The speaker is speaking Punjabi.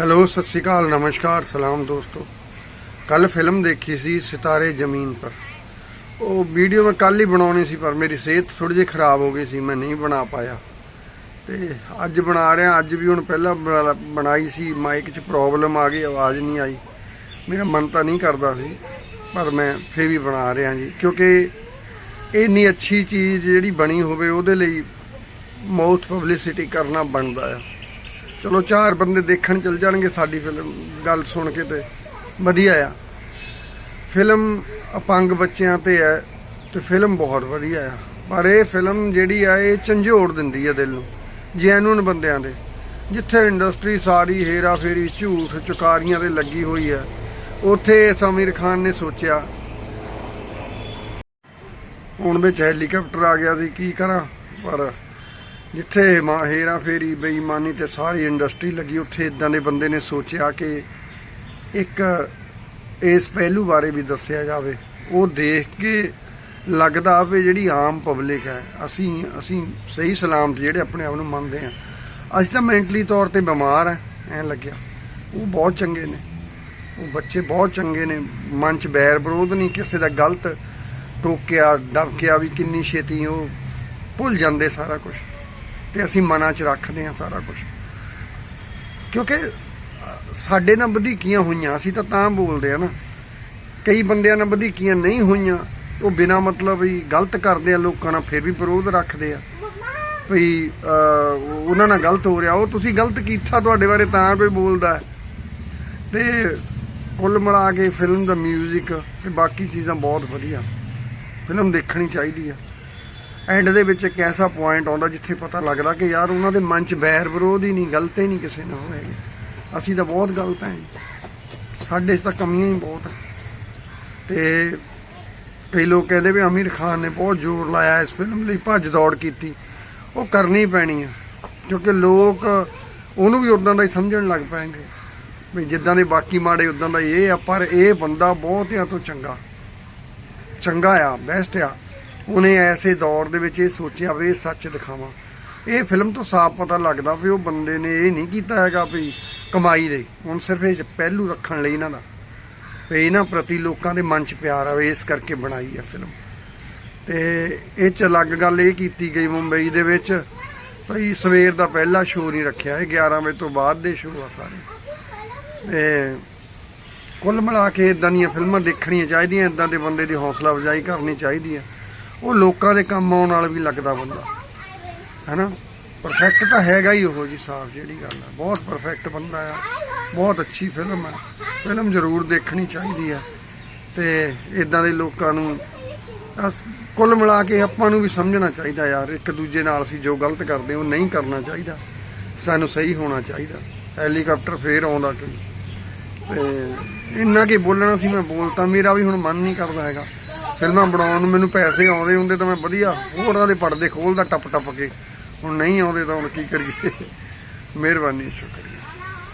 ਹੈਲੋ, ਸਤਿ ਸ਼੍ਰੀ ਅਕਾਲ, ਨਮਸਕਾਰ, ਸਲਾਮ ਦੋਸਤੋ। ਕੱਲ ਫਿਲਮ ਦੇਖੀ ਸੀ ਸਿਤਾਰੇ ਜ਼ਮੀਨ ਪਰ। ਉਹ ਵੀਡੀਓ ਮੈਂ ਕੱਲ ਹੀ ਬਣਾਉਣੀ ਸੀ, ਪਰ ਮੇਰੀ ਸਿਹਤ ਥੋੜੀ ਜਿਹੀ ਖਰਾਬ ਹੋ ਗਈ ਸੀ, ਮੈਂ ਨਹੀਂ ਬਣਾ ਪਾਇਆ। ਤੇ ਅੱਜ ਬਣਾ ਰਿਹਾ, ਅੱਜ ਵੀ ਹੁਣ ਪਹਿਲਾਂ ਬਣਾ- ਬਣਾਈ ਸੀ, ਮਾਈਕ 'ਚ ਪ੍ਰੋਬਲਮ ਆ ਗਈ, ਆਵਾਜ਼ ਨਹੀਂ ਆਈ। ਮੇਰਾ ਮਨ ਤਾਂ ਨਹੀਂ ਕਰਦਾ ਸੀ, ਪਰ ਮੈਂ ਫੇਰ ਵੀ ਬਣਾ ਰਿਹਾ ਜੀ, ਕਿਉਂਕਿ ਇੰਨੀ ਅੱਛੀ ਚੀਜ਼ ਜਿਹੜੀ ਬਣੀ ਹੋਵੇ, ਉਹਦੇ ਲਈ ਮਾਊਥ ਪਬਲਿਸਿਟੀ ਕਰਨਾ ਬਣਦਾ ਆ। ਚਲੋ ਚਾਰ ਬੰਦੇ ਦੇਖਣ ਚੱਲ ਜਾਣਗੇ ਸਾਡੀ ਫਿਲਮ, ਗੱਲ ਸੁਣ ਕੇ ਤੇ ਵਧੀਆ ਆ। ਫਿਲਮ ਅਪੰਗ ਬੱਚਿਆਂ ਤੇ ਹੈ ਤੇ ਫਿਲਮ ਬਹੁਤ ਵਧੀਆ ਆ। ਪਰ ਇਹ ਫਿਲਮ ਜਿਹੜੀ ਆ, ਇਹ ਝੰਜੋੜ ਦਿੰਦੀ ਆ ਦਿਲ ਨੂੰ, ਜੈਨੂਨ ਬੰਦਿਆਂ ਦੇ। ਜਿੱਥੇ ਇੰਡਸਟਰੀ ਸਾਰੀ ਹੇਰਾ ਫੇਰੀ, ਝੂਠ ਚੁਕਾਰੀਆਂ ਤੇ ਲੱਗੀ ਹੋਈ ਆ, ਉੱਥੇ ਸਮੀਰ ਖਾਨ ਨੇ ਸੋਚਿਆ। ਹੁਣ ਵਿੱਚ ਹੈਲੀਕਾਪਟਰ ਆ ਗਿਆ ਸੀ, ਕੀ ਕਰਾਂ? ਪਰ ਜਿੱਥੇ ਮਾ ਹੇਰਾ ਫੇਰੀ, ਬੇਈਮਾਨੀ ਤੇ ਸਾਰੀ ਇੰਡਸਟਰੀ ਲੱਗੀ, ਉੱਥੇ ਇਦਾਂ ਦੇ ਬੰਦੇ ਨੇ ਸੋਚਿਆ ਕਿ ਇੱਕ ਇਸ ਪਹਿਲੂ ਬਾਰੇ ਵੀ ਦੱਸਿਆ ਜਾਵੇ। ਉਹ ਦੇਖ ਕੇ ਲੱਗਦਾ ਵੀ ਜਿਹੜੀ ਆਮ ਪਬਲਿਕ ਹੈ, ਅਸੀਂ ਅਸੀਂ ਸਹੀ ਸਲਾਮਤ ਜਿਹੜੇ ਆਪਣੇ ਆਪ ਨੂੰ ਮੰਨਦੇ ਆ ਅਸੀਂ ਤਾਂ ਮੈਂਟਲੀ ਤੌਰ ਤੇ ਬਿਮਾਰ ਹੈ, ਐ ਲੱਗਿਆ। ਉਹ ਬਹੁਤ ਚੰਗੇ ਨੇ। ਉਹ ਬੱਚੇ ਬਹੁਤ ਚੰਗੇ ਨੇ। ਮਨ ਚ ਬੈਰ ਵਿਰੋਧ ਨਹੀਂ, ਕਿਸੇ ਦਾ ਗਲਤ ਟੋਕਿਆ, ਡਬਕਿਆ ਵੀ ਕਿੰਨੀ ਛੇਤੀ ਉਹ ਭੁੱਲ ਜਾਂਦੇ ਸਾਰਾ ਕੁਝ ਤੇ ਅਸੀਂ ਮਨਾਂ 'ਚ ਰੱਖਦੇ ਹਾਂ ਸਾਰਾ ਕੁਝ ਕਿਉਂਕਿ, ਸਾਡੇ ਨਾਲ ਵਧੀਕੀਆਂ ਹੋਈਆਂ, ਅਸੀਂ ਤਾਂ ਤਾਂ ਬੋਲਦੇ ਆ ਨਾ। ਕਈ ਬੰਦਿਆਂ ਨਾਲ ਵਧੀਕੀਆਂ ਨਹੀਂ ਹੋਈਆਂ, ਉਹ ਬਿਨਾ ਮਤਲਬ ਹੀ ਗਲਤ ਕਰਦੇ ਆ, ਲੋਕਾਂ ਨਾਲ ਫਿਰ ਵੀ ਵਿਰੋਧ ਰੱਖਦੇ ਆ। ਵੀ ਉਹਨਾਂ ਨਾਲ ਗਲਤ ਹੋ ਰਿਹਾ, ਉਹ ਤੁਸੀਂ ਗਲਤ ਕੀਤਾ, ਤੁਹਾਡੇ ਬਾਰੇ ਤਾਂ ਕੋਈ ਬੋਲਦਾ ਹੈ। ਤੇ ਕੁੱਲ ਮਿਲਾ ਕੇ ਫਿਲਮ ਦਾ 뮤직 ਤੇ ਬਾਕੀ ਚੀਜ਼ਾਂ ਬਹੁਤ ਵਧੀਆ। ਫਿਲਮ ਦੇਖਣੀ ਚਾਹੀਦੀ ਆ। ਐਂਡ ਦੇ ਵਿੱਚ ਇੱਕ ਐਸਾ ਪੁਆਇੰਟ ਆਉਂਦਾ ਜਿੱਥੇ ਪਤਾ ਲੱਗਦਾ ਕਿ ਯਾਰ ਉਹਨਾਂ ਦੇ ਮਨ 'ਚ ਬੈਰ ਵਿਰੋਧ ਹੀ ਨਹੀਂ, ਗਲਤ ਹੀ ਨਹੀਂ ਕਿਸੇ ਨਾਲ ਹੋਏਗੀ ਅਸੀਂ ਤਾਂ ਬਹੁਤ ਗਲਤ ਹਾਂ ਸਾਡੇ 'ਚ ਤਾਂ ਕਮੀਆਂ ਹੀ ਬਹੁਤ ਹੈ ਤੇ ਕਈ ਲੋਕ ਕਹਿੰਦੇ ਵੀ ਅਮੀਰ ਖਾਨ ਨੇ ਬਹੁਤ ਜ਼ੋਰ ਲਾਇਆ ਇਸ ਫਿਲਮ ਲਈ, ਭੱਜ ਦੌੜ ਕੀਤੀ। ਉਹ ਕਰਨੀ ਪੈਣੀ ਆ, ਕਿਉਂਕਿ ਲੋਕ ਉਹਨੂੰ ਵੀ ਉਦਾਂ ਦਾ ਹੀ ਸਮਝਣ ਲੱਗ ਪੈਣਗੇ। ਵੀ ਜਿੱਦਾਂ ਦੇ ਬਾਕੀ ਮਾੜੇ ਉਦਾਂ ਦਾ ਹੀ ਇਹ ਆ, ਪਰ ਇਹ ਬੰਦਾ ਬਹੁਤਿਆਂ ਤੋਂ ਚੰਗਾ। ਚੰਗਾ ਆ ਬੈਸਟ ਆ। ਉਹਨੇ ਐਸੇ ਦੌਰ ਦੇ ਵਿੱਚ ਇਹ ਸੋਚਿਆ ਵੀ ਇਹ ਸੱਚ ਦਿਖਾਵਾਂ। ਇਹ ਫਿਲਮ ਤੋਂ ਸਾਫ਼ ਪਤਾ ਲੱਗਦਾ ਵੀ ਉਹ ਬੰਦੇ ਨੇ ਇਹ ਨਹੀਂ ਕੀਤਾ ਹੈਗਾ ਵੀ ਕਮਾਈ ਲਈ ਹੁਣ ਸਿਰਫ ਇਹ ਪਹਿਲੂ ਰੱਖਣ ਲਈ ਇਹਨਾਂ ਦਾ। ਵੀ ਇਹਨਾਂ ਪ੍ਰਤੀ ਲੋਕਾਂ ਦੇ ਮਨ 'ਚ ਪਿਆਰ ਆਵੇ ਇਸ ਕਰਕੇ ਬਣਾਈ ਆ ਫਿਲਮ। ਤੇ ਇਹ 'ਚ ਅਲੱਗ ਗੱਲ ਇਹ ਕੀਤੀ ਗਈ ਮੁੰਬਈ ਦੇ ਵਿੱਚ ਭਈ ਸਵੇਰ ਦਾ ਪਹਿਲਾ ਸ਼ੋਅ ਨਹੀਂ ਰੱਖਿਆ। ਇਹ 11 ਵਜੇ ਤੋਂ ਬਾਅਦ ਦੇ ਸ਼ੋਅ ਆ ਸਾਰੇ। ਤੇ ਕੁੱਲ ਮਿਲਾ ਕੇ ਇਦਾਂ ਦੀਆਂ ਫਿਲਮਾਂ ਦੇਖਣੀਆਂ ਚਾਹੀਦੀਆਂ ਇਦਾਂ ਦੇ ਬੰਦੇ ਦੀ ਹੌਸਲਾ ਅਫਜ਼ਾਈ ਕਰਨੀ ਚਾਹੀਦੀ ਹੈ ਉਹ ਲੋਕਾਂ ਦੇ ਕੰਮ ਆਉਣ ਨਾਲ ਵੀ ਲੱਗਦਾ ਬੰਦਾ। ਹੈਨਾ? ਪਰਫੈਕਟ ਤਾਂ ਹੈਗਾ ਹੀ ਉਹ ਜੀ ਸਾਫ਼, ਜਿਹੜੀ ਗੱਲ ਆ। ਬਹੁਤ ਪਰਫੈਕਟ ਬੰਦਾ ਆ। ਬਹੁਤ ਅੱਛੀ ਫਿਲਮ ਆ। ਫਿਲਮ ਜ਼ਰੂਰ ਦੇਖਣੀ ਚਾਹੀਦੀ ਹੈ ਤੇ ਇਦਾਂ ਦੇ ਲੋਕਾਂ ਨੂੰ ਕੁੱਲ ਮਿਲਾ ਕੇ ਆਪਾਂ ਨੂੰ ਵੀ ਸਮਝਣਾ ਚਾਹੀਦਾ ਯਾਰ। ਇੱਕ ਦੂਜੇ ਨਾਲ ਅਸੀਂ ਜੋ ਗਲਤ ਕਰਦੇ, ਉਹ ਨਹੀਂ ਕਰਨਾ ਚਾਹੀਦਾ। ਸਾਨੂੰ ਸਹੀ ਹੋਣਾ ਚਾਹੀਦਾ। ਹੈਲੀਕਾਪਟਰ ਫੇਰ ਆਉਂਦਾ ਕੋਈ। ਤੇ ਇੰਨਾ ਕੀ ਬੋਲਣਾ ਸੀ ਮੈਂ ਬੋਲਤਾ। ਮੇਰਾ ਵੀ ਹੁਣ ਮਨ ਨਹੀਂ ਕਰਦਾ ਹੈਗਾ। ਫਿਲਮਾਂ ਬਣਾਉਣ ਨੂੰ ਮੈਨੂੰ ਪੈਸੇ ਆਉਂਦੇ ਹੁੰਦੇ ਤਾਂ ਮੈਂ ਵਧੀਆ ਹੋਰਾਂ ਦੇ ਪਰਦੇ ਖੋਲਦਾ ਟੱਪ ਟੱਪ ਕੇ। ਹੁਣ ਨਹੀਂ ਆਉਂਦੇ ਤਾਂ ਹੁਣ ਕੀ ਕਰੀਏ? ਮਿਹਰਬਾਨੀ, ਸ਼ੁਕਰੀਆ।